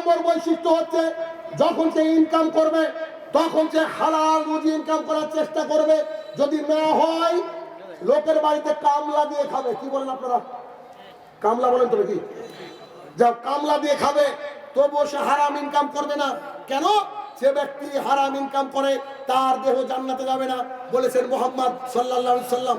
নম্বর বৈশিষ্ট্য হচ্ছে যখন সে ইনকাম করবে তখন সে হালাল রুজি ইনকাম করার চেষ্টা করবে যদি না হয় লোকের বাড়িতে কামলা দিয়ে খাবে কি বলেন আপনারা কামলা বলেন তো কি যা কামলা দিয়ে খাবে তবুও সে হারাম ইনকাম করবে না কেন যে ব্যক্তি হারাম ইনকাম করে তার দেহ জান্নাতে যাবে না বলেছেন মোহাম্মদ সাল্লাল্লাহু আলাইহি সাল্লাম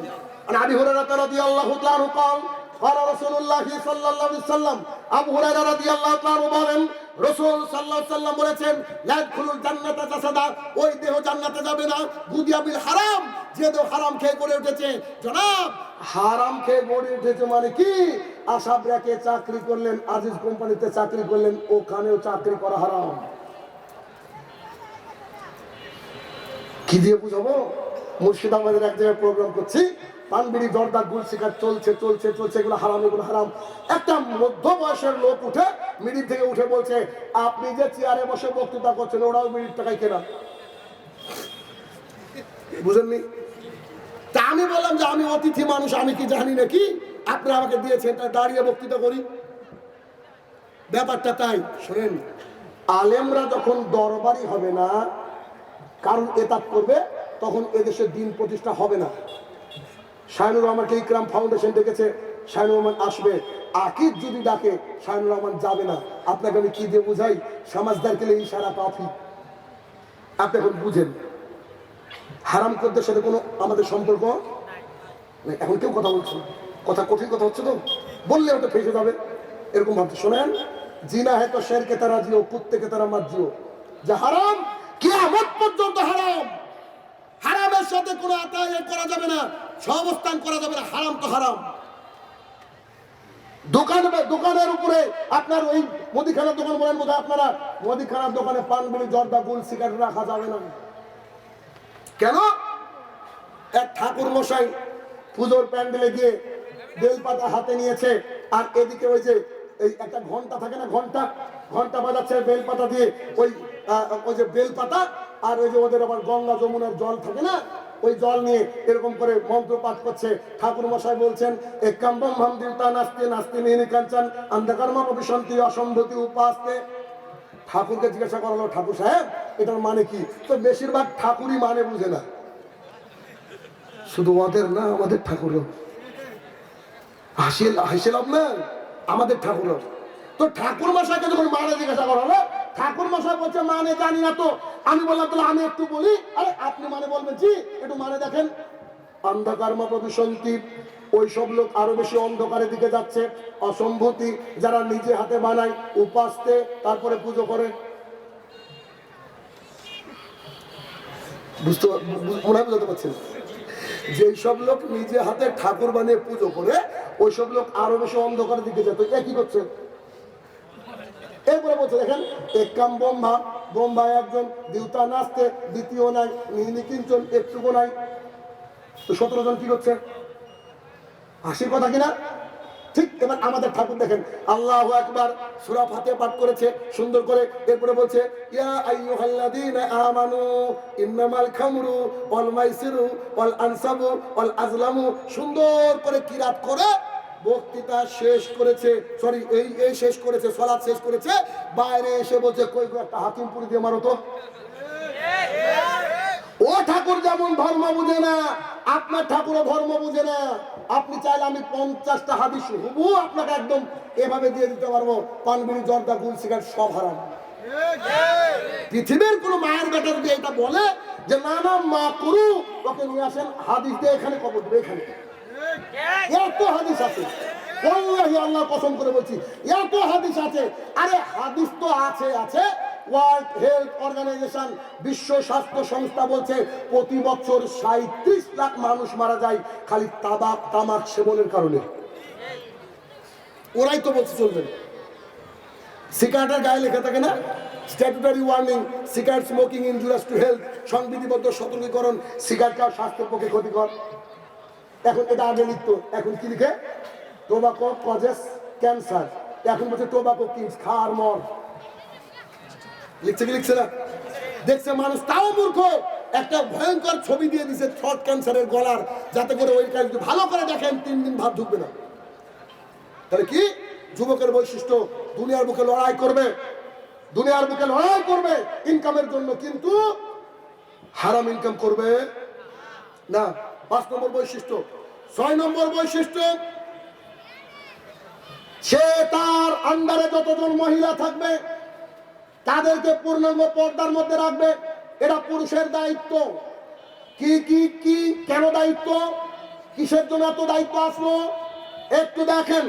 আর আবি হুরায়রা রাদিয়াল্লাহু তাআলা قال قال رسول الله صلى الله عليه وسلم আবু হুরায়রা রাদিয়াল্লাহু তাআলা বলেন রাসূল আলাইহি সাল্লাম বলেছেন লা ইয়াদখুলুল জান্নাতা জাসাদা ওই দেহ জান্নাতে যাবে না। গুদিয়া বিল হারাম, যে দেহ হারাম খেয়ে গড়ে উঠেছে। জনাব, হারাম খেয়ে গড়ে উঠেছে মানে কি? আশা ব্র্যাকে চাকরি করলেন, আজিজ কোম্পানিতে চাকরি করলেন, ওখানেও চাকরি করা হারাম। কি দিয়ে বুঝাবো? মুর্শিদাবাদের এক জায়গায় প্রোগ্রাম করছি। পানবিড়ি, জর্দা, গুল শিকার চলছে চলছে চলছে, এগুলো হারাম এগুলো হারাম। একটা মধ্য বয়সের লোক উঠে মিডিল থেকে উঠে বলছে, আপনি যে চেয়ারে বসে বক্তৃতা করছেন, ওরাও মিনিট টাকায় কেনা। বুঝেননি? তা আমি বললাম যে, আমি অতিথি মানুষ, আমি কি জানি নাকি? আপনি আমাকে দিয়েছেন দাঁড়িয়ে বক্তৃতা করি। ব্যাপারটা তাই, শোনেন। আলেমরা যখন দরবারি হবে না কারণ এতাত করবে, তখন এদেশে দিন প্রতিষ্ঠা হবে না। শাহিনুর রহমানকে ইকরাম ফাউন্ডেশন ডেকেছে, শাহিনুর রহমান আসবে। আকিদ যদি ডাকে, শাহিনুর রহমান যাবে না। আপনাকে আমি কি দিয়ে বুঝাই? সমাজদার কেলে ইশারা কাফি আপনি এখন বুঝেন, হারাম করতে সাথে কোনো আমাদের সম্পর্ক। এখন কেউ কথা বলছে। কথা কঠিন কথা হচ্ছে তো। বললে ওটা ফেসে যাবে। এরকম ভাবতে শোনেন, জিনা হ্যাঁ তো শেরকে তারা জিও, কুত্তেকে তারা মাত জিও যে হারাম, কিয়ামত পর্যন্ত হারাম। সাথে কোনো আতায় করা যাবে না সহবস্থান করা যাবে না, হারাম তো হারাম। দোকান দোকানের উপরে আপনার ওই দোকান বলেন বোধহয় আপনারা দোকানে পান বিড়ি জর্দা, গুল, সিগারেট রাখা যাবে না। কেন? এক ঠাকুর মশাই পুজোর প্যান্ডেলে গিয়ে বেলপাতা হাতে নিয়েছে, আর এদিকে ওই যে এই একটা ঘণ্টা থাকে না, ঘণ্টা ঘণ্টা বাজাচ্ছে বেলপাতা দিয়ে, ওই ওই যে বেলপাতা আর ওই যে ওদের আবার গঙ্গা যমুনার জল থাকে না ওই জল নিয়ে এরকম করে মন্ত্র পাঠ করছে। ঠাকুর মশাই বলছেন এক কাম্বম ভাম দিলতা নাস্তে নাস্তে নিয়ে কাঞ্চন অন্ধকারমা অভিশান্তি অসম্ভতি উপাস্তে। ঠাকুরকে জিজ্ঞাসা করালো, ঠাকুর সাহেব, এটার মানে কি? তো বেশিরভাগ ঠাকুরই মানে বুঝে না। শুধু ওদের না, আমাদের ঠাকুরও। হাসিল হাসি লাভ না আমাদের ঠাকুরও। তো ঠাকুর মশাইকে যখন মানে জিজ্ঞাসা করা হলো ঠাকুর মশাই বলছে মানে জানি না তো। আমি বললাম, তাহলে আমি একটু বলি। আরে, আপনি মানে বলবেন, জি, একটু মানে দেখেন। অন্ধকার মপবিশন্তি ওই সব লোক আরও বেশি অন্ধকারের দিকে যাচ্ছে। অসম্ভূতি যারা নিজে হাতে বানায়, উপাসতে, তারপরে পুজো করে। বুঝতে বুঝতে যেই সব লোক নিজে হাতে ঠাকুর বানিয়ে পুজো করে, ওই সব লোক আরও বেশি অন্ধকারের দিকে যেত একই করছে এরপরে বলছে, দেখেন একাম বোম্বা বোম্বা একজন, দিউতা নাচতে, দ্বিতীয় নাই, নিহিনি কিঞ্চন, একটুকু নাই। তো সতেরো জন কি করছে? হাসির কথা কিনা? ঠিক, এবার আমাদের ঠাকুর দেখেন, আল্লাহ একবার সুরা ফাতে পাঠ করেছে, সুন্দর করে, এরপরে বলছে, ইয়া আইয়ুহাল্লাযীনা আমানু, ইন্নামাল খামরু ওয়াল মাইসিরু ওয়াল আনসাবু ওয়াল আজলামু সুন্দর করে কিরাত করে। বক্তৃতা শেষ করেছে সরি এই এই শেষ করেছে, সলাদ শেষ করেছে, বাইরে এসে বলছে, কই একটা হাকিম পুরি দিয়ে মারো তো। ও ঠাকুর যেমন ধর্ম বুঝে না, আপনার ঠাকুরও ধর্ম বুঝে না। আপনি চাইলে আমি পঞ্চাশটা হাদিস হুবু আপনাকে একদম এভাবে দিয়ে দিতে পারব। পানবিড়ি, জর্দা, গুল সব হারাম। পৃথিবীর কোন মায়ের বেটা যদি এটা বলে যে, না না, মা করু ওকে নিয়ে আসেন, হাদিস দিয়ে এখানে কবর দেবে, এখানে। এত হাদিস আছে। আল্লাহ করে বলছি, এত হাদিস আছে। আরে হাদিস তো আছে আছে। ওয়ার্ল্ড হেলথ অর্গানাইজেশন বিশ্ব স্বাস্থ্য সংস্থা বলছে, প্রতি বছর সাঁত্রিশ লাখ মানুষ মারা যায় খালি তাবাক, তামাক সেবনের কারণে। ওরাই তো বলছে চলবে সিগারেটের গায়ে লেখা থাকে না? Statutory warning cigarette smoking injurious to health সংবিধিবদ্ধ সতর্কীকরণ, সিগারেট খাওয়া স্বাস্থ্যের পক্ষে ক্ষতিকর। এখন এটা আগে লিখত এখন কি লিখে? টোবাকো কজেস ক্যান্সার এখন বলছে টোবাকো কিংস খাওয়ার মর। লিখছে কি লিখছে না? দেখছে মানুষ তাও মূর্খ। একটা ভয়ঙ্কর ছবি দিয়ে দিছে থ্রট ক্যান্সারের গলার, যাতে করে ওই কাজ ভালো করে দেখেন, তিন দিন ভাত ঢুকবে না। তাহলে কি? যুবকের বৈশিষ্ট্য, দুনিয়ার বুকে লড়াই করবে। দুনিয়ার বুকে লড়াই করবে ইনকামের জন্য কিন্তু হারাম ইনকাম করবে। না পাঁচ নম্বর বৈশিষ্ট্য ছয় নম্বর বৈশিষ্ট্য সে তার আন্ডারে যতজন মহিলা থাকবে তাদেরকে পূর্ণাঙ্গ পর্দার মধ্যে রাখবে এটা পুরুষের দায়িত্ব কি কি কি কেন দায়িত্ব কিসের জন্য এত দায়িত্ব আসলো একটু দেখেন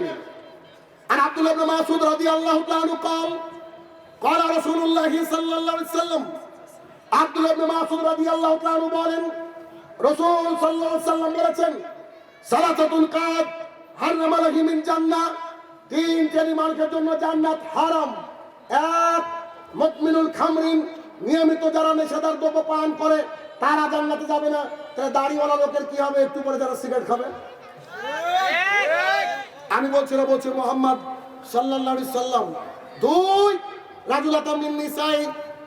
আর আব্দুল্লাহ ইবনে মাসউদ রাদিয়াল্লাহু তাআলা قال قال رسول الله صلى الله عليه وسلم আব্দুল্লাহ ইবনে মাসউদ রাদিয়াল্লাহু তাআলা বলেন রাসূল আলাইহি সাল্লাম বলেছেন সালাতাতুল কাদ হারাম আলাইহি মিন জান্নাহ। তিন শ্রেণি মানুষের জন্য জান্নাত হারাম। এক মুকমিনুল খামরিন, নিয়মিত যারা নেশাদার দ্রব্য পান করে, তারা জান্নাতে যাবে না। তাহলে দাড়িওয়ালা লোকের কি হবে? একটু পরে যারা সিগারেট খাবে। আমি বলছি না, বলছি মোহাম্মদ সাল্লাল্লাহু সাল্লাম দুই রাজুলাতা মিন নিসাই,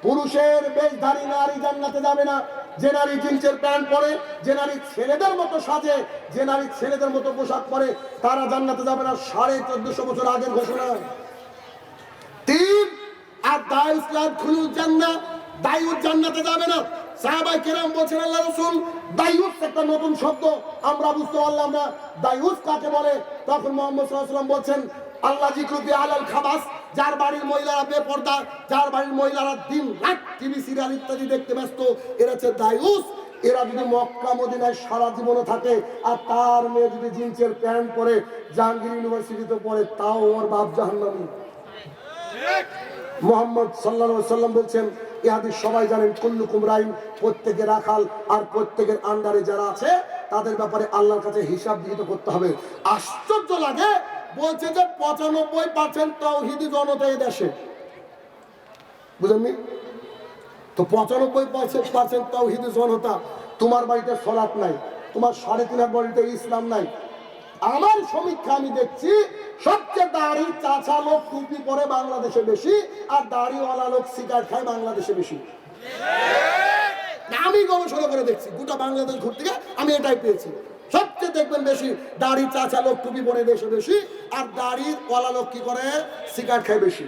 পুরুষের বেশধারী নারী জান্নাতে যাবে না। যে নারী জিন্সের প্যান্ট পরে যে নারী ছেলেদের মতো সাজে যে নারী ছেলেদের মতো পোশাক পরে, তারা জান্নাতে যাবে না সাড়ে চোদ্দশো বছর আগের ঘোষণা। তিন, আর দায়ুস লাভ খুলুল জান্না দায়ুস জান্নাতে যাবে না। সাহাবাই কেরাম বলছেন, আল্লাহ রসুল দায়ুস একটা নতুন শব্দ। আমরা বুঝতে পারলাম না দায়ুস কাকে বলে? তখন মোহাম্মদ সাল্লাম বলছেন আল্লাহ জিক্রুবি আলাল খাবাস যার বাড়ির মহিলারা বেপর্দা, যার বাড়ির মহিলারা দিন রাত টিভি সিরিয়াল ইত্যাদি দেখতে ব্যস্ত, এরা হচ্ছে দায়ুস। এরা যদি মক্কা, মদিনায় সারা জীবনে থাকে, আর তার মেয়ে যদি জিন্সের প্যান্ট পরে জাহাঙ্গীর ইউনিভার্সিটিতে পড়ে, তাও ওর বাপ জাহান্নামী। মোহাম্মদ সাল্লা সাল্লাম বলছেন, এ সবাই জানেন, কুল্লুকুম রাইন, প্রত্যেকের রাখাল আর প্রত্যেকের আন্ডারে যারা আছে, তাদের ব্যাপারে আল্লাহর কাছে হিসাব দিহিত করতে হবে। আশ্চর্য লাগে বলছে যে পঁচানব্বই পার্সেন্ট তৌহিদি জনতা এই দেশে। বুঝলেননি তো পঁচানব্বই পার্সেন্ট পার্সেন্ট তৌহিদি জনতা তোমার বাড়িতে সলাপ নাই, তোমার সাড়ে তিন বাড়িতে ইসলাম নাই। আমার সমীক্ষা আমি দেখছি, সবচেয়ে দাড়ি চাচা লোক টুপি পরে বাংলাদেশে বেশি, আর দাড়িওয়ালা লোক সিগারেট খায় বাংলাদেশে বেশি। আমি গবেষণা করে দেখছি, গোটা বাংলাদেশ ঘুরতে গিয়ে আমি এটাই পেয়েছি। সবচেয়ে দেখবেন বেশি দাড়ি চাচা লোক টুপি পরে বেশি বেশি, আর দাড়ি কলা লোক কি করে? সিগারেট খায় বেশি।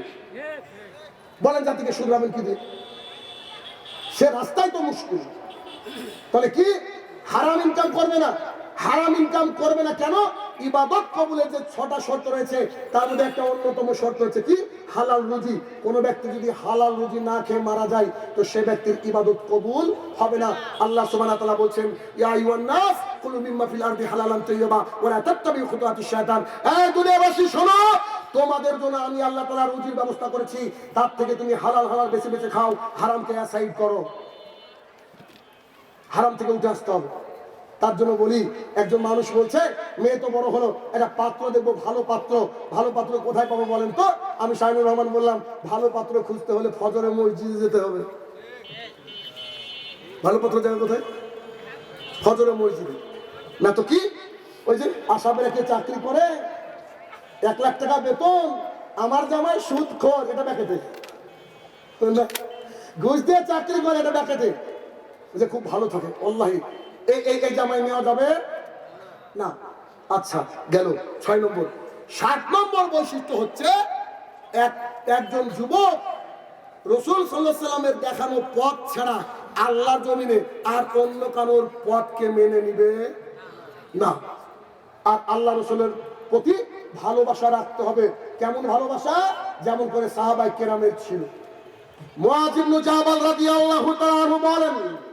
বলেন জাতিকে শুধরাবেন কি দিয়ে? সে রাস্তায় তো মুশকিল। তাহলে কি? হারাম ইনকাম করবে না? হারাম ইনকাম করবে না কেন? ইবাদত কবুলের যে ছটা শর্ত রয়েছে, তার মধ্যে একটা অন্যতম শর্ত হচ্ছে কি? হালাল রুজি। কোন ব্যক্তি যদি হালাল রুজি না খেয়ে মারা যায়, তো সে ব্যক্তির ইবাদত কবুল হবে না। আল্লাহ সুবহানাহু ওয়া বলছেন, ইয়া আইয়ুহান নাস, কুলু মিম্মা ফিল আরদি হালালান তাইয়্যিবা ওয়া লা তাত্তাবিউ খুতুওয়াতিশ শায়তান এই দুনিয়াবাসী, শোনো, তোমাদের জন্য আমি আল্লাহ তাআলা রুজির ব্যবস্থা করেছি। তার থেকে তুমি হালাল হালাল বেছে বেছে খাও। হারাম হারামকে অ্যাসাইড করো। হারাম থেকে উঠে আসতে হবে। তার জন্য বলি, একজন মানুষ বলছে, মেয়ে তো বড় হলো, একটা পাত্র দেখব, ভালো পাত্র ভালো পাত্র কোথায় পাবো বলেন তো? আমি শাহিনুর রহমান বললাম, ভালো পাত্র খুঁজতে হলে ফজরে মসজিদে যেতে হবে। ভালো পাত্র যাবে কোথায়? ফজরে মসজিদে। না তো কি? ওই যে আশা রেখে চাকরি করে, এক লাখ টাকা বেতন, আমার জামাই সুদ খোর এটা ব্যাকেটে। না, ঘুষ দিয়ে চাকরি করে, এটা ব্যাকেটে। যে খুব ভালো থাকে অল্লাহি এই এই জামাই নেওয়া যাবে? না। আচ্ছা গেল। ছয় নম্বর। সাত নম্বর বৈশিষ্ট্য হচ্ছে, এক, একজন যুবক রসুল সাল্লাহ সাল্লামের দেখানো পথ ছাড়া আল্লাহর জমিনে আর অন্য কারোর পথকে মেনে নিবে না। আর আল্লাহ রসুলের প্রতি ভালোবাসা রাখতে হবে। কেমন ভালোবাসা? যেমন করে সাহাবাই কেরামের ছিল। মুআজিবনু জাবাল রাদিয়াল্লাহু তাআলা বলেন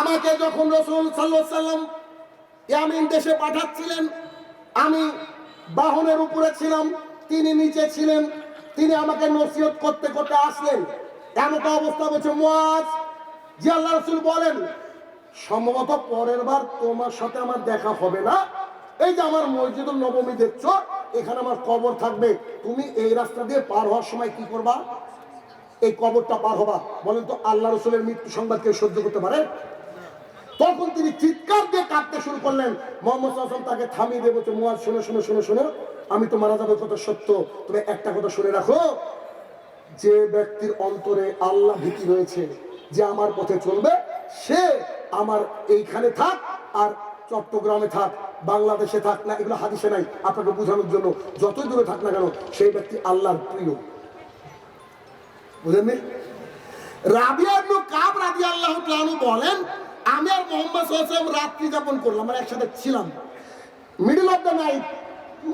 আমাকে যখন রসুল সাল্লাম ইয়ামিন দেশে পাঠাচ্ছিলেন, আমি বাহনের উপরে ছিলাম, তিনি নিচে ছিলেন, তিনি আমাকে নসিহত করতে করতে আসলেন। এমন অবস্থা বলছে মোয়াজ জি আল্লাহ রসুল বলেন, সম্ভবত পরের বার তোমার সাথে আমার দেখা হবে না। এই যে আমার মসজিদুল নবমী দেখছ, এখানে আমার কবর থাকবে। তুমি এই রাস্তা দিয়ে পার হওয়ার সময় কি করবা? এই কবরটা পার হবা। বলেন তো, আল্লাহ রসুলের মৃত্যু সংবাদ কেউ সহ্য করতে পারে? তখন তিনি চিৎকার দিয়ে কাঁদতে শুরু করলেন। মোহাম্মদ তাকে থামিয়ে দিয়ে বলছে মুয়াজ, শুনে শুনে শুনে শুনে। আমি তো মারা যাবে কথা সত্য। তবে একটা কথা শুনে রাখো। যে ব্যক্তির অন্তরে আল্লাহ ভীতি রয়েছে, যে আমার পথে চলবে, সে আমার এইখানে থাক আর চট্টগ্রামে থাক, বাংলাদেশে থাক না, এগুলো হাদিসে নাই। আপনাকে বোঝানোর জন্য যতই দূরে থাক না কেন, সেই ব্যক্তি আল্লাহর প্রিয়। বুঝেননি? রাবিয়া কাব রাদিয়াল্লাহু তাআলা বলেন আমি আর মোহাম্মদ সাল্লাল্লাহু রাত্রি যাপন করলাম মানে একসাথে ছিলাম। মিডল অফ দ্য নাইট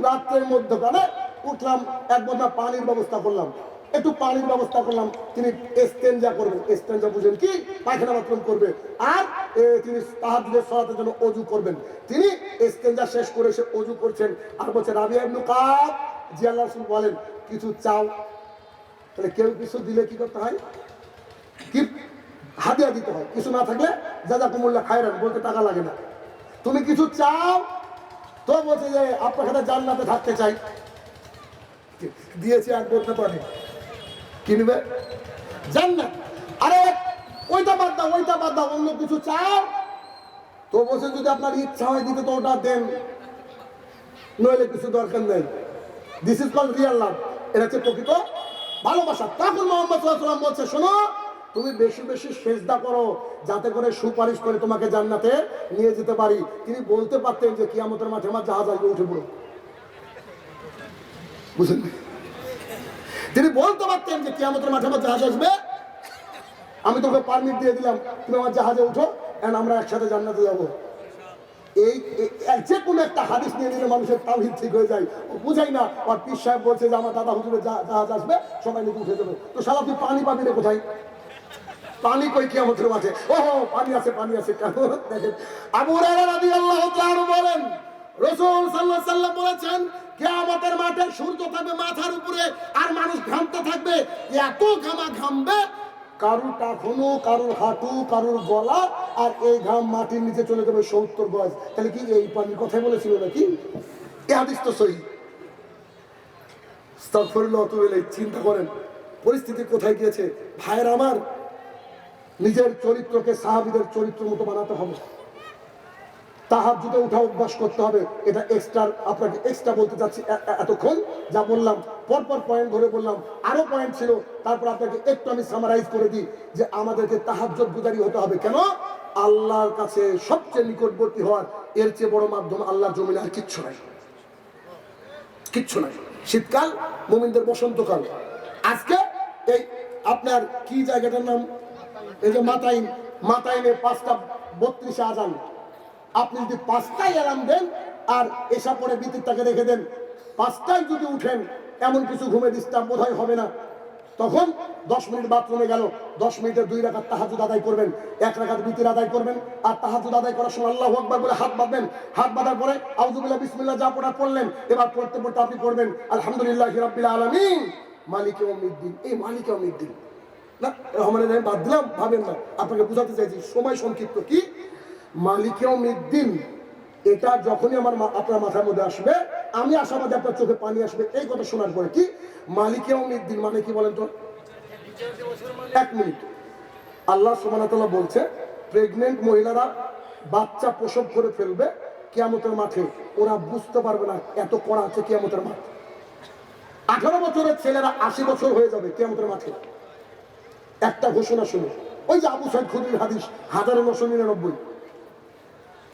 রাত্রের মধ্যখানে উঠলাম, এক বোঝা পানির ব্যবস্থা করলাম। একটু পানির ব্যবস্থা করলাম, তিনি এস্তেঞ্জা করবেন এস্তেঞ্জা বুঝেন কি? পায়খানা বাথরুম করবে। আর তিনি তাহাজুদের সলাতের জন্য অজু করবেন। তিনি এস্তেঞ্জা শেষ করে সে অজু করছেন। আর বলছে, রাবিয়া ইবনু কাব, জি আল্লাহ রাসূল বলেন, কিছু চাও? তাহলে কেউ কিছু দিলে কি করতে হয়? কি হাদিয়া দিতে হয়। কিছু না থাকলে যা যা কুমুল্লা খায়রান, বলতে টাকা লাগে না। তুমি কিছু চাও? তো বলছে যে, আপনার সাথে জান্নাতে থাকতে চাই। দিয়েছে এক বলতে পারে। কিনবে জান্নাত। আরে, ওইটা বাদ দাও, ওইটা বাদ দাও, অন্য কিছু চাও? তো বলছে, যদি আপনার ইচ্ছা হয় দিতে, তো ওটা দেন। নইলে কিছু দরকার নেই। This is call real love এটা হচ্ছে প্রকৃত ভালোবাসা। তখন মোহাম্মদ বলছে, শোনো তুমি বেশি বেশি সেজদা করো, যাতে করে সুপারিশ করে তোমাকে জান্নাতে নিয়ে যেতে পারি। তিনি বলতে পারতেন যে কিয়ামতের মাঠে আমার জাহাজ আসবে, উঠে পড়ো। বুঝলেন? তিনি বলতে পারতেন যে কিয়ামতের মাঠে আমার জাহাজ আসবে। আমি তোকে পারমিট দিয়ে দিলাম, তুমি আমার জাহাজে উঠো এন্ড আমরা একসাথে জান্নাতে যাব। এই যে কোনো একটা হাদিস নিয়ে নিলে মানুষের তাওহিদ ঠিক হয়ে যায়। ও বুঝাই না আর পীর সাহেব বলছে যে আমার দাদা হুজুরের জাহাজ আসবে, সবাই নাকি উঠে যাবে। তো সারা তুই পানি পাবি না কোথায়? পানি কই কিয়ামতের মাঠে? ও পানি আছে পানি আছে, কেন দেখেন? আবু বলেন বলেছেন মাঠে সূর্য থাকবে মাথার উপরে আর মানুষ ঘামতে থাকবে। এত ঘামা ঘামবে, কারুর হাঁটু, কারুর গলা, আর এই ঘাম মাটির নিচে চলে যাবে সত্তর তাহলে কি এই পানির কথাই বলেছিল নাকি? এ হাদিস তো সহি। চিন্তা করেন, পরিস্থিতি কোথায় গিয়েছে? ভাইয়ের আমার নিজের চরিত্রকে সাহাবিদের চরিত্র মতো বানাতে হবে। তাহার জুতে উঠা অভ্যাস করতে হবে। এটা এক্সট্রা আপনাকে এক্সট্রা বলতে চাচ্ছি এতক্ষণ। যা বললাম, পরপর পয়েন্ট ধরে বললাম। আরও পয়েন্ট ছিল। তারপর আপনাকে একটু আমি সামারাইজ করে দিই যে আমাদেরকে তাহাজ্জত গুজারি হতে হবে। কেন? আল্লাহর কাছে সবচেয়ে নিকটবর্তী হওয়ার এর চেয়ে বড় মাধ্যম আল্লাহর জমিনে আর কিচ্ছু নাই। কিচ্ছু নাই। শীতকাল, মোমিনদের বসন্তকাল। আজকে এই আপনার কি জায়গাটার নাম? এই যে মাতাইন মাতাইনে পাঁচটা বত্রিশে আজান। আপনি যদি পাঁচটাই অ্যালার্ম দেন আর এসা পরে বিদ্যুৎটাকে রেখে দেন, পাঁচটায় যদি উঠেন, এমন কিছু ঘুমে ডিস্টার্ব বোধ হবে না। তখন দশ মিনিট বাথরুমে গেল, দশ মিনিটের দুই রাখাত তাহাজুদ আদায় করবেন, এক রাখাত বিতির আদায় করবেন, আর তাহাজুদ আদায় করার সময় আল্লাহ আকবার বলে হাত বাঁধবেন। হাত বাঁধার পরে আউজুবিল্লাহ বিসমিল্লাহ যা পড়া পড়লেন, এবার পড়তে পড়তে আপনি পড়বেন, আলহামদুলিল্লাহ রাব্বিল আলামিন। মালিকে অমিদ্দিন এই মালিকে অমিদ্দিন না, রহমানের আমি বাদ দিলাম, ভাবেন না। আপনাকে বোঝাতে চাইছি, সময় সংক্ষিপ্ত কি? মালিকে অমিদ্দিন এটা যখনই আমার আপনার মাথার মধ্যে আসবে, আমি আশাবাদে আপনার চোখে পানি আসবে, এই কথা শোনার পরে কি? মালিকে অমিদ্দিন মানে কি বলেন তো? এক মিনিট। আল্লাহ সুবাহ বলছে প্রেগনেন্ট মহিলারা বাচ্চা প্রসব করে ফেলবে কিয়ামতের মাঠে। ওরা বুঝতে পারবে না এত করা আছে কিয়ামতের মাঠে। আঠারো বছরের ছেলেরা আশি বছর হয়ে যাবে কিয়ামতের মাঠে। একটা ঘোষণা শুনে। ওই যে আবু সাইদ খুদির হাদিস, হাজারো নশো নিরানব্বই।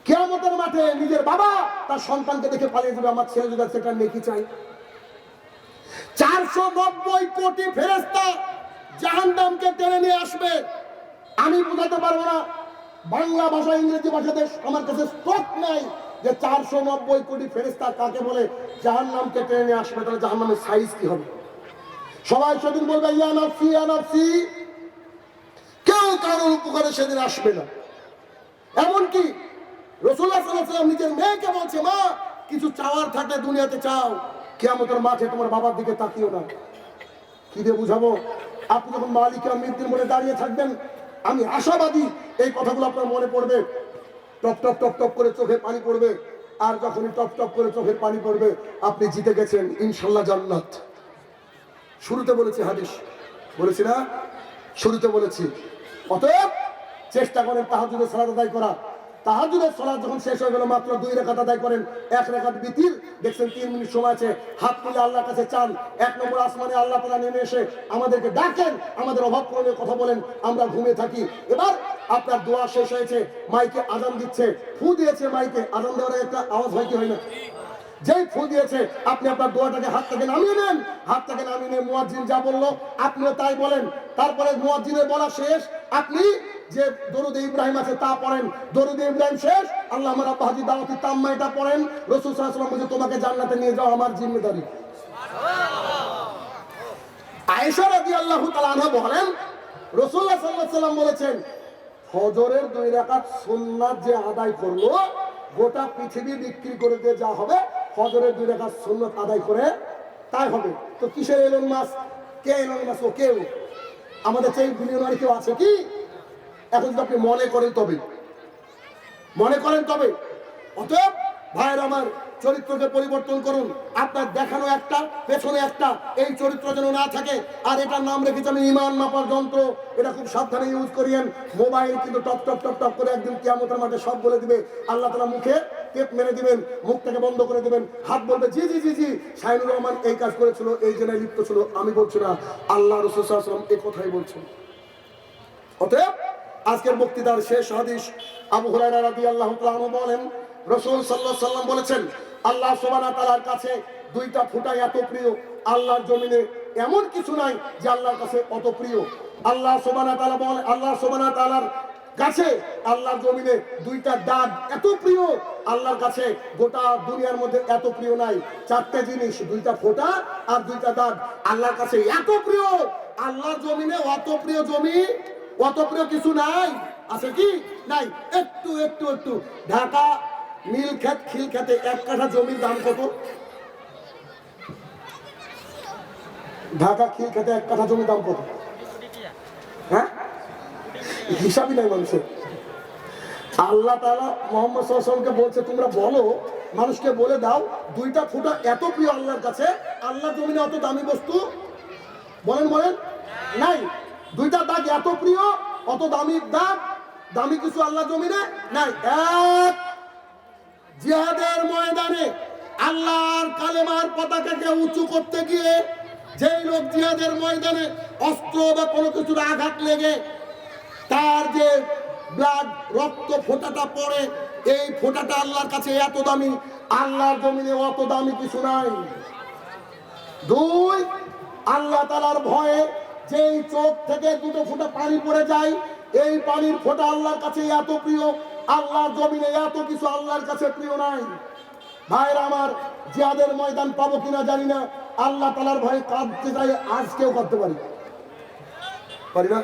কেয়ামতের মাঠে নিজের বাবা তার সন্তানকে দেখে পালিয়ে যাবে। আমার ছেলে যদি সেটা নেকি চাই চারশো নব্বই কোটি ফেরেস্তা জাহান্নামকে টেনে নিয়ে আসবে। আমি বোঝাতে পারব না, বাংলা ভাষা, ইংরেজি ভাষাতে আমার কাছে স্টক নাই যে চারশো নব্বই কোটি ফেরেস্তা কাকে বলে জাহান নামকে টেনে নিয়ে আসবে। তাহলে জাহান্নামের সাইজ কি হবে? সবাই সেদিন বলবে, ইয়া নাফসি ইয়া নাফসি। কেউ কারোর উপকারে সেদিন আসবে না। এমনকি রসুল্লাহ সাল্লাহ সাল্লাম নিজের মেয়েকে বলছে, মা, কিছু চাওয়ার থাকলে দুনিয়াতে চাও। কেয়ামতের মাঠে তোমার বাবার দিকে তাকিও না। কি দিয়ে বুঝাবো? আপনি যখন মালিকা মৃত্যুর মনে দাঁড়িয়ে থাকবেন, আমি আশাবাদী এই কথাগুলো আপনার মনে পড়বে। টপ টপ টপ টপ করে চোখে পানি পড়বে। আর যখনই টপ টপ করে চোখের পানি পড়বে, আপনি জিতে গেছেন ইনশাল্লাহ জান্নাত। শুরুতে বলেছি হাদিস। বলেছি না? শুরুতে বলেছি। অতএব চেষ্টা করেন তাহাজুদের সালাদ আদায় করা। তাহাজুদের সালাদ যখন শেষ হয়ে গেল, মাত্র দুই রেখাত আদায় করেন, এক রেখাত বিতির। দেখছেন তিন মিনিট সময় আছে। হাত তুলে আল্লাহর কাছে চান। এক নম্বর আসমানে আল্লাহ তালা নেমে এসে আমাদেরকে ডাকেন, আমাদের অভাব পূরণের কথা বলেন, আমরা ঘুমে থাকি। এবার আপনার দোয়া শেষ হয়েছে, মাইকে আজান দিচ্ছে। ফু দিয়েছে মাইকে, আজান দেওয়ার একটা আওয়াজ হয় কি হয় না? যেই ফু দিয়েছে, আপনি আপনার দোয়াটাকে হাত থেকে নামিয়ে নেন। হাত থেকে নামিয়ে নিয়ে মুয়াজ্জিন যা বলল, আপনিও তাই বলেন। তারপরে মুয়াজ্জিনের বলা শেষ। আপনি যে দরুদ ইব্রাহিম আছে, তা পড়েন। দরুদ ইব্রাহিম শেষ। আল্লাহ আমার আব্বা হাজি দাওয়াতি তাম্মা এটা পড়েন। রসুল সাল্লাল্লাহু বলছে, তোমাকে জান্নাতে নিয়ে যাও আমার জিম্মেদারি। আয়েশা রাদিয়াল্লাহু তাআলা আনহা বলেন, রাসূলুল্লাহ সাল্লাল্লাহু আলাইহি সাল্লাম বলেছেন, ফজরের দুই রাকাত সুন্নাত যে আদায় করল, গোটা পৃথিবী বিক্রি করে দিয়ে যা হবে ফজরের দুই রাকাত সুন্নাত আদায় করে তাই হবে। তো কিসের এলন মাস কে এলন মাস ও কেউ? আমাদের সেই বিলিয়নারি কেউ আছে কি? এখন যদি আপনি মনে করেন তবে। মনে করেন তবে। অতএব, ভাইয়ের আমার চরিত্রকে পরিবর্তন করুন। আপনার দেখানো একটা, পেছনে একটা, এই চরিত্র যেন না থাকে। আর এটার নাম রেখেছি আমি ইমান মাপার যন্ত্র। এটা খুব সাবধানে ইউজ করিয়েন। মোবাইল কিন্তু টপ টপ টপ টপ করে একদিন কিয়ামতের মাঠে সব বলে দিবে। আল্লাহ তালা মুখে টেপ মেরে দিবেন, মুখটাকে বন্ধ করে দিবেন, হাত বলবে, জি জি জি জি। শাহিনুর রহমান এই কাজ করেছিল, এই জেনায় লিপ্ত ছিল, আমি বলছি না, আল্লাহ রসুলাম এই কথাই বলছেন। অতএব, আজকের বক্তৃতার শেষ হাদিস আবু হুরায়রা রাদিয়াল্লাহু তাআলা বলেন, রাসূল সাল্লাল্লাহু সাল্লাম বলেছেন, আল্লাহ সুবহানাহু ওয়া তাআলার কাছে দুইটা ফুটা এত প্রিয়, আল্লাহর জমিনে এমন কিছু নাই যে আল্লাহর কাছে অত প্রিয়। আল্লাহ সুবহানাহু তালা বলেন, আল্লাহ সুবহানাহু ওয়া তাআলার কাছে আল্লাহর জমিনে দুইটা দাগ এত প্রিয়, আল্লাহর কাছে গোটা দুনিয়ার মধ্যে এত প্রিয় নাই। চারটে জিনিস, দুইটা ফোঁটা আর দুইটা দাগ। আল্লাহর কাছে এত প্রিয়, আল্লাহর জমিনে অত প্রিয় জমি, অত প্রিয় কিছু নাই। আছে কি? নাই। একটু একটু একটু। ঢাকা নীল খেত খিল খেতে এক কাঠা জমির দাম কত? ঢাকা খিল খেতে এক কাঠা জমির দাম কত? হ্যাঁ? হিসাবই নাই মানুষের। আল্লাহ তালা মোহাম্মদ সাল্লামকে বলছে, তোমরা বলো, মানুষকে বলে দাও, দুইটা ফুটা এত প্রিয় আল্লাহর কাছে আল্লাহ জমিনে অত দামি বস্তু? বলেন বলেন। নাই। দুইটা দাগ এত প্রিয়, অত দামি দাগ, দামি কিছু আল্লাহ জমিনে নাই। এক, জিহাদের ময়দানে আল্লাহর কালেমার পতাকাকে উঁচু করতে গিয়ে যেই লোক জিহাদের ময়দানে অস্ত্র বা কোনো কিছুর আঘাত লেগে তার যে ব্লাড রক্ত ফোঁটাটা পড়ে, এই ফোঁটাটা আল্লাহর কাছে এত দামি, আল্লাহর জমিনে অত দামি কিছু নাই। দুই, আল্লাহ তালার ভয়ে যেই চোখ থেকে দুটো ফোঁটা পানি পড়ে যায়, এই পানির ফোঁটা আল্লাহর কাছে এত প্রিয়, আল্লাহর জমিনে এত কিছু আল্লাহর কাছে প্রিয় নাই। ভাইরা আমার জিয়াদের ময়দান পাবো কিনা জানি না, আল্লাহ তালার ভয়ে কাঁদতে চাই, আজকেও কাঁদতে পারি। পারি না?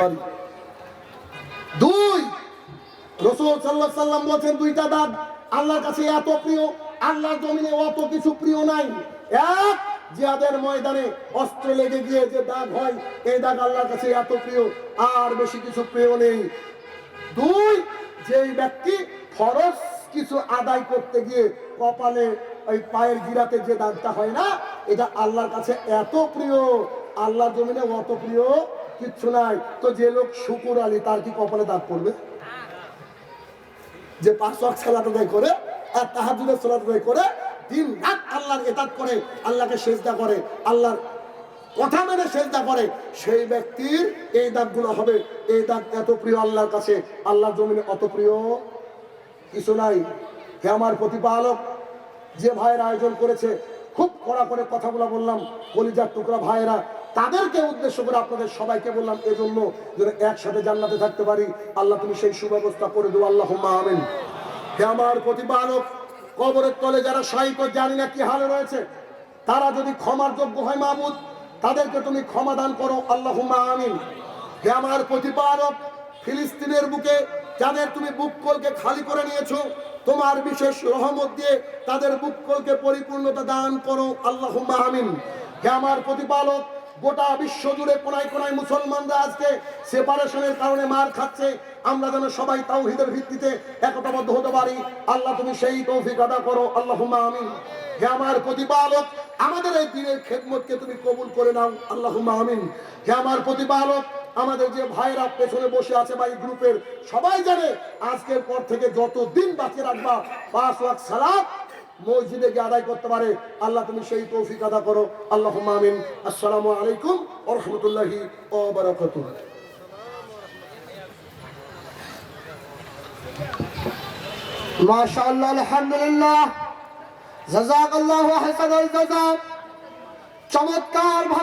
পারি। দুই, রসুল সাল্লাহ সাল্লাম বলছেন দুইটা দাগ আল্লাহর কাছে এত প্রিয়, আল্লাহর জমিনে অত কিছু প্রিয় নাই। এক ময়দানে অস্ত্র লেগে গিয়ে যে দাগ হয়, এই দাগ আল্লাহর কাছে এত প্রিয়, আর বেশি কিছু প্রিয় নেই। দুই, যেই ব্যক্তি ফরজ কিছু আদায় করতে গিয়ে কপালে ওই পায়ের গিরাতে যে দাগটা হয় না, এটা আল্লাহর কাছে এত প্রিয়, আল্লাহর জমিনে অত প্রিয় কিচ্ছু নাই। তো যে লোক শুকুর আলী, তার কি কপালে দাগ পড়বে? যে পাঁচ ওয়াক্ত সালাত আদায় করে আর তাহাজুদের সালাত আদায় করে, দিন রাত আল্লাহর এতাত করে, আল্লাহকে সেজদা করে, আল্লাহর কথা মেনে সেজদা করে, সেই ব্যক্তির এই দাগগুলো হবে। এই দাগ এত প্রিয় আল্লাহর কাছে। আল্লাহর জমিনে অত প্রিয় কিছু নাই। হে আমার প্রতিপালক, যে ভাইয়ের আয়োজন করেছে, খুব কড়া করে কথাগুলো বললাম। কলিজার টুকরা ভাইয়েরা তাদেরকে উদ্দেশ্য করে আপনাদের সবাইকে বললাম, এজন্য যেন একসাথে জান্নাতে থাকতে পারি। আল্লাহ, তুমি সেই সুব্যবস্থা করে দেবো আল্লাহ আমিন। হে আমার প্রতিপালক, কবরের তলে যারা সাহিত্য জানি না কি হালে রয়েছে, তারা যদি ক্ষমার যোগ্য হয় মাহমুদ তাদেরকে তুমি ক্ষমা দান করো। আল্লাহ আমিন। হে আমার প্রতিপালক, ফিলিস্তিনের বুকে যাদের তুমি বুককলকে খালি করে নিয়েছো, তোমার বিশেষ রহমত দিয়ে তাদের বুককলকে পরিপূর্ণতা দান করো। আল্লাহ আমিন। হে আমার প্রতিপালক গোটা বিশ্ব জুড়ে কোনায় কোনায় মুসলমানরা আজকে সেপারেশনের কারণে মার খাচ্ছে। আমরা যেন সবাই তাওহিদের ভিত্তিতে একতাবদ্ধ হতে পারি। আল্লাহ তুমি সেই তৌফিক আদা করো। আল্লাহ আমিন। হে আমার প্রতিপালক, আমাদের এই দিনের খেদমতকে তুমি কবুল করে নাও। আল্লাহ আমিন। হে আমার প্রতিপালক, আমাদের যে ভাইরা পেছনে বসে আছে বা এই গ্রুপের, সবাই জানে আজকের পর থেকে যত দিন বাঁচিয়ে রাখবা, পাঁচ লাখ সালাত মসজিদে গিয়ে আদায় করতে পারে। আল্লাহ তুমি সেই তৌফিক আদা করো। আল্লাহ আমিন। আসসালামু আলাইকুম ওরহমতুল্লাহি রহমতুল্লাহি ও জাযা চমৎকার ভাবে